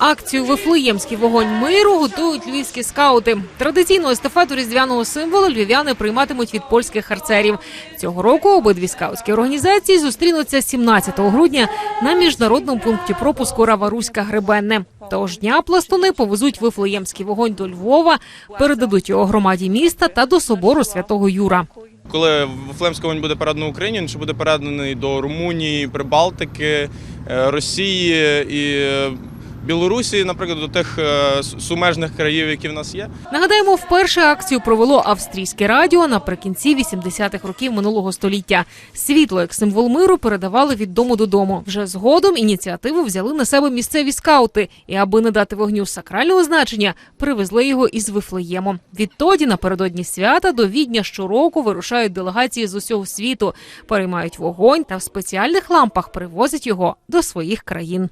Акцію Вифлеємський вогонь миру готують львівські скаути. Традиційну естафету різдвяного символу львів'яни прийматимуть від польських харцерів. Цього року обидві скаутські організації зустрінуться 17 грудня на міжнародному пункті пропуску Раваруська Гребенне. Того ж дня пластуни повезуть Вифлеємський вогонь до Львова, передадуть його громаді міста та до собору святого Юра. Коли Вифлеємський вогонь буде переданий Україні, він ще буде переданий до Румунії, Прибалтики, е, Росії і е, Білорусі, наприклад, до тих е, сумежних країв, які в нас є. Нагадаємо, вперше акцію провело австрійське радіо наприкінці 80-х років минулого століття. Світло як символ миру передавали від дому додому. Вже згодом ініціативу взяли на себе місцеві скаути, і аби не дати вогню сакрального значення, привезли його із Вифлеєму. Відтоді напередодні свята до Відня щороку вирушають делегації з усього світу, переймають вогонь та в спеціальних лампах привозять його до своїх країн.